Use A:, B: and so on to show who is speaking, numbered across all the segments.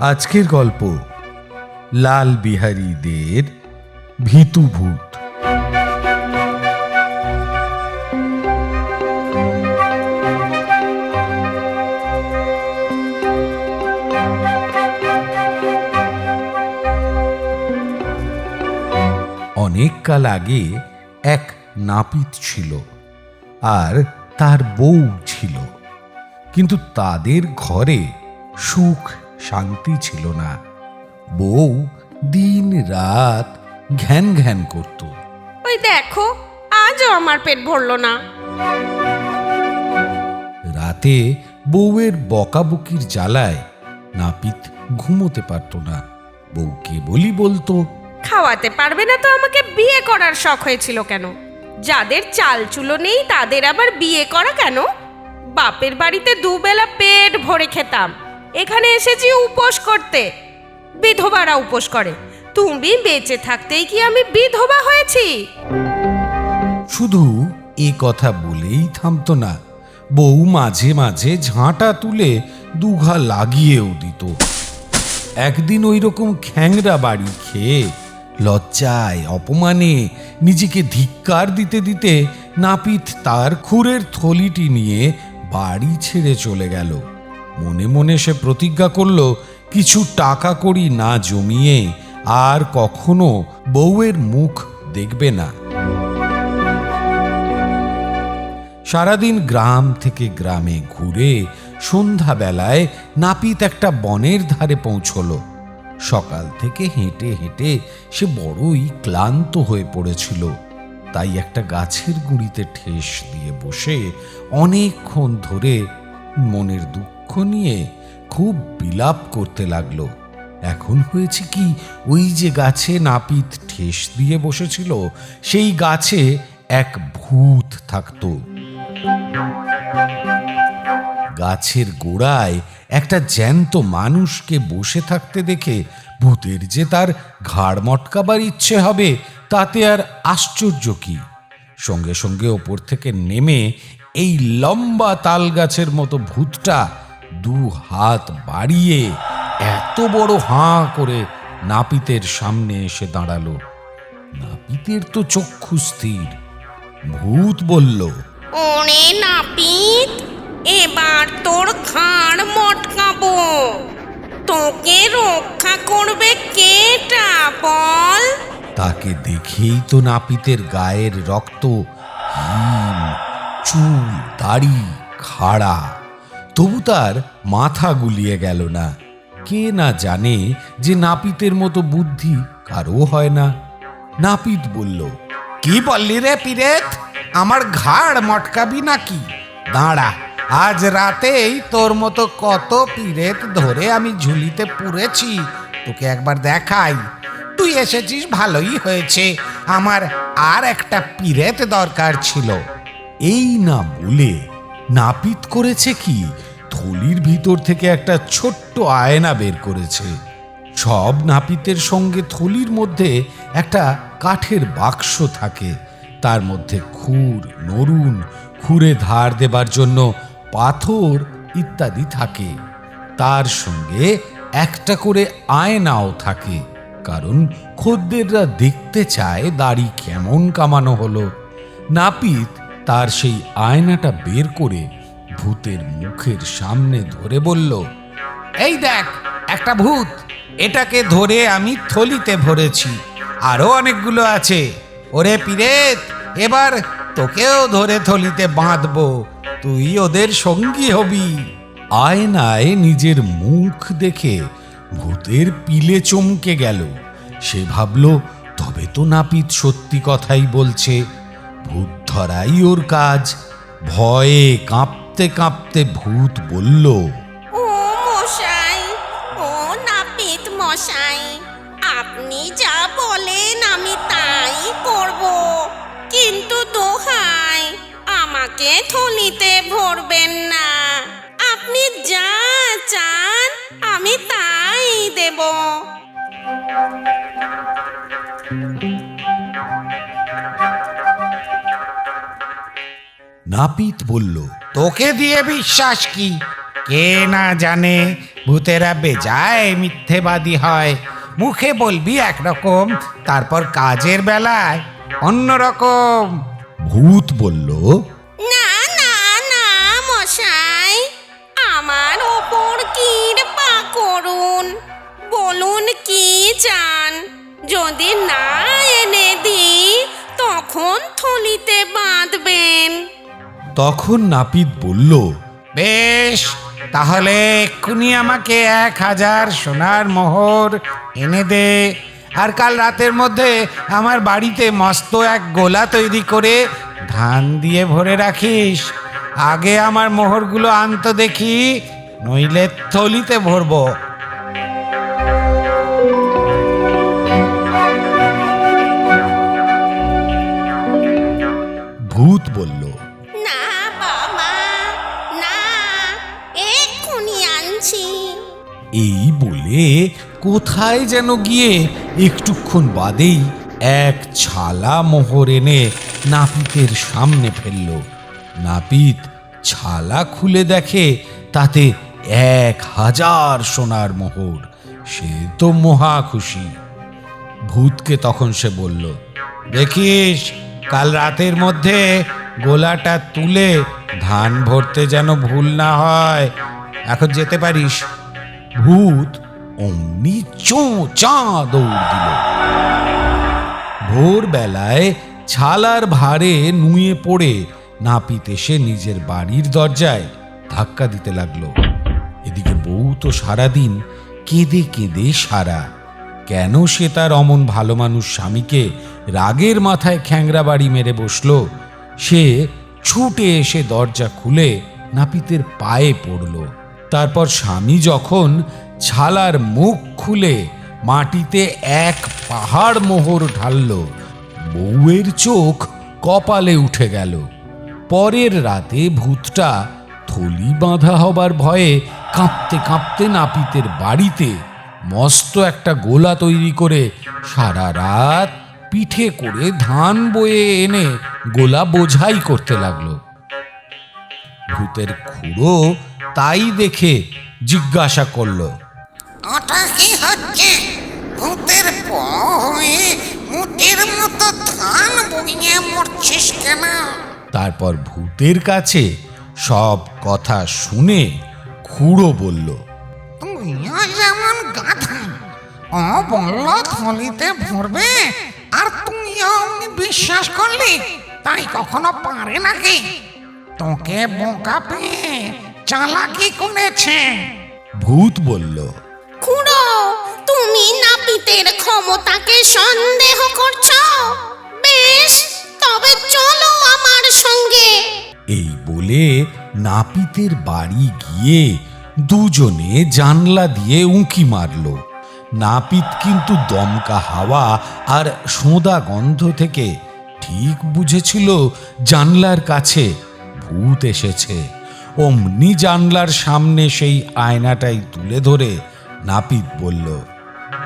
A: আজকের গল্প, লাল বিহারীদের ভীতুভূত। অনেক কাল আগে এক নাপিত ছিল আর তার বউ ছিল। কিন্তু তাদের ঘরে সুখ শান্তি ছিল না। বউ দিন রাত ঘ্যান ঘ্যান করত।
B: ওই দেখো আজও আমার পেট ভরলো না।
A: রাতে বউয়ের বকাবকির জ্বালায় নাপিত ঘুমোতে পারত না। বউ কেবলই বলতো
B: খাওয়াতে পারবে না তো আমাকে বিয়ে করার শখ হয়েছিল কেন? যাদের চাল চুলো নেই তাদের আবার বিয়ে করা কেন? বাপের বাড়িতে দুবেলা পেট ভরে খেতাম। এখানে এসেছি উপোস করতে। বিধবারা উপোস করে। তুমি বেঁচে থাকতেই কি আমি বিধবা হয়েছি?
A: শুধু এ কথা বলেই থামতো না, বউ মাঝে মাঝে ঝাঁটা তুলে দুঘা লাগিয়েও দিত। একদিন ওই রকম খ্যাংরা বাড়ি খেয়ে, লজ্জায়, অপমানে নিজেকে ধিক্কার দিতে দিতে নাপিত তার খুরের থলিটি নিয়ে বাড়ি ছেড়ে চলে গেল। মনে মনে সে প্রতিজ্ঞা করল, কিছু টাকা করি না জমিয়ে, আর কখনো বউয়ের মুখ দেখবে না। সারাদিন গ্রাম থেকে গ্রামে ঘুরে সন্ধ্যাবেলায় নাপিত একটা বনের ধারে পৌঁছলো। সকাল থেকে হেঁটে হেঁটে সে বড়ই ক্লান্ত হয়ে পড়েছিল। তাই একটা গাছের গুঁড়িতে ঠেস দিয়ে বসে অনেকক্ষণ ধরে মনের দুঃখ নিয়ে খুব বিলাপ করতে লাগল। এখন হয়েছে কি, ওই যে গাছে নাপিত ঠেস দিয়ে বসেছিল, সেই গাছে এক ভূত থাকতো। গাছের গোড়ায় একটা জ্যান্ত মানুষকে বসে থাকতে দেখে ভূতের যে তার ঘাড় মটকাবার ইচ্ছে হবে, তাতে আর আশ্চর্য কি? সঙ্গে সঙ্গে ওপর থেকে নেমে এই লম্বা তাল গাছের মতো ভূতটা দু হাত বাড়িয়ে এত বড় হাঁ করে নাপিতের সামনে এসে দাঁড়াল। নাপিতের তো চক্ষু স্থির। ভূত বলল
B: ওরে নাপিত এবার তোর ঘাড় মটকাবো। তোকে রক্ষা করবে কেটা বল?
A: তাকে দেখেই তো নাপিতের গায়ের রক্ত হিম চুল দাড়ি খাড়া। তবু তার মাথা গুলিয়ে গেল না। কে না জানে যে নাপিতের মতো বুদ্ধি কারও হয় না। নাপিত বলল, কি বললি রে পিরেত? আমার ঘাড় মটকাবি নাকি? দাঁড়া, আজ রাতেই তোর মতো কত পিরেত ধরে আমি ঝুলিতে পুড়েছি তোকে একবার দেখাই। তুই এসেছিস ভালোই হয়েছে, আমার আর একটা পিরেত দরকার ছিল। এই না বলে নাপিত করেছে কি? থলির ভিতর থেকে একটা ছোট্ট আয়না বের করেছে। সব নাপিতের সঙ্গে থলির মধ্যে একটা কাঠের বাক্স থাকে। তার মধ্যে খুর, নরুন, খুরে ধার দেবার জন্য পাথর ইত্যাদি থাকে। তার সঙ্গে একটা করে আয়নাও থাকে। কারণ খদ্দেররা দেখতে চায় দাড়ি কেমন কামানো হলো। নাপিত তার সেই আয়নাটা বের করে ভূতের মুখের সামনে ধরে বলল, এই দেখ, একটা ভূত। এটাকে ধরে আমি থলিতে ভরেছি। আরও অনেকগুলো আছে। ওরে পিরেত, এবার তোকেও ধরে থলিতে বাঁধবো। তুই ওদের সঙ্গী হবি। আয়নায় নিজের মুখ দেখে ভূতের পিলে চমকে গেল। সে ভাবল, তবে তো নাপিত সত্যি কথাই বলছে। ভূত ধরাই ওর কাজ। ভয়ে কাঁপতে কাঁপতে ভূত বলল
B: ও মশাই ও নাপিত মশাই আপনি যা বলেন আমি তাই করব। কিন্তু দোহাই আমাকে থলিতে ভরবেন না। আপনি যা চান আমি তাই দেব।
A: নাপিত বলল তোকে দিয়ে বিশ্বাস কি? কে না জানে?
C: ভূতেরা বেজায় মিথ্যেবাদী হয়। মুখে বলবি একরকম তারপর কাজের বেলায় অন্যরকম।
A: ভূত বলল
B: না না না মশাই আমার ওপর কৃপা করুন। বলুন কি চান? যদি না এনে দিই তখন থলিতে বাঁধবেন।
A: তখন নাপিত বলল,
C: বেশ, তাহলে এক্ষুনি আমাকে এক হাজার সোনার মোহর এনে দে, আর কাল রাতের মধ্যে আমার বাড়িতে মস্ত এক গোলা তৈরি করে ধান দিয়ে ভরে রাখিস। আগে আমার মোহরগুলো আনতো দেখি, নইলে থলিতে ভরবো।
A: কোথায় যেন গিয়ে একটুক্ষণ বাদেই এক ছালা মোহর এনে নাপিতের সামনে ফেলল। নাপিত ছালা খুলে দেখে, তাতে এক হাজার সোনার মোহর। সে তো মহা খুশি। ভূতকে তখন সে বলল,
C: দেখিস, কাল রাতের মধ্যে গোলাটা তুলে ধান ভরতে যেন ভুল না হয়। এখন যেতে পারিস?
A: ভূত অমনি চোঁ চা দৌড় দিল। ভোরবেলায় ছালার ভারে নুয়ে পড়ে নাপিত এসে নিজের বাড়ির দরজায় ধাক্কা দিতে লাগল। এদিকে বউ তো সারাদিন কেঁদে কেঁদে সারা। কেন সে তার অমন ভালো মানুষ স্বামীকে রাগের মাথায় খ্যাংরা বাড়ি মেরে বসল? সে ছুটে এসে দরজা খুলে নাপিতের পায়ে পড়ল। তারপর স্বামী যখন ছালার মুখ খুলে মাটিতে এক পাহাড় মোহর ঢালল। বউয়ের চোখ কপালে উঠে গেল। পরের রাতে ভূতটা থলি বাঁধা হবার ভয়ে কাঁপতে কাঁপতে নাপিতের বাড়িতে মস্ত একটা গোলা তৈরি করে সারা রাত পিঠে করে ধান বয়ে এনে গোলা বোঝাই করতে লাগল। ভূতের খুড়ো তাই দেখে জিজ্ঞাসা করল
D: ওটা কি হচ্ছে। ভূতের প হয়ে মুটের মতো ধান বইয়ে মরছিস কেন?
A: তারপর ভূতের কাছে সব কথা শুনে খুড়ো বলল
D: তুইও যেমন গাধা ও বলল থলিতে ভরবে আর তুইও বিশ্বাস করলি তাই কখনো পারে নাকি? তোকে বোকা পেয়ে চালাকি করেছে।
A: ভূত বলল
B: খুড়ো, তুমি নাপিতের ক্ষমতাকে সন্দেহ করছ? বেশ, তবে চলো আমার সঙ্গে।
A: এই বলে নাপিতের বাড়ি গিয়ে দুজনে জানলা দিয়ে উঁকি মারল। নাপিত কিন্তু দমকা হাওয়া আর সোঁদা গন্ধ থেকে ঠিক বুঝেছিল জানলার কাছে ভূত এসেছে। অমনি জানলার সামনে সেই আয়নাটাই তুলে ধরে নাপিত বলল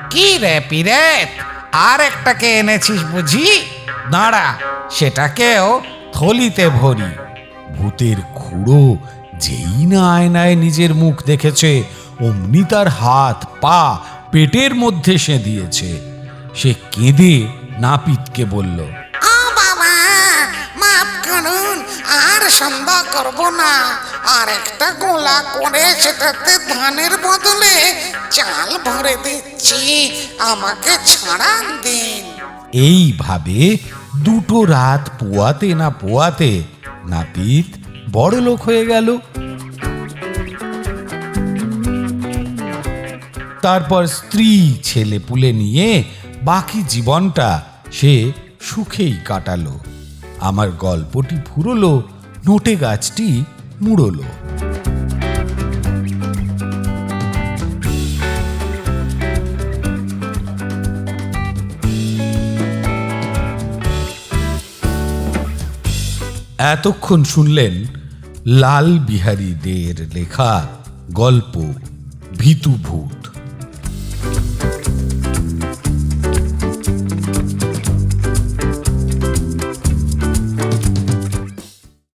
C: কি রে পিরেত আর একটাকে এনেছিস বুঝি? দাঁড়া সেটাকেও থলিতে ভরি।
A: ভূতের খুঁড়ো যেই না আয়নায় নিজের মুখ দেখেছে অমনি তার হাত পা পেটের মধ্যে সে দিয়েছে সে কেঁদে নাপিতকে বলল
D: বাবা মাফ করুন আর সন্দেহ করব না। আর একটা গোলা করে সেটাতে ধানের বদলে চাল ভরে দিচ্ছি। আমাকে ছাড়ান দিন।
A: এইভাবে দুটো রাত পোয়াতে না পোয়াতে নাপিত বড় লোক হয়ে গেল। তারপর স্ত্রী ছেলে পুলে নিয়ে বাকি জীবনটা সে সুখেই কাটালো। আমার গল্পটি ফুরলো নোটে গাছটি মুড়লো। এতক্ষণ শুনলেন লাল বিহারী দের লেখা গল্প ভীতু ভূত।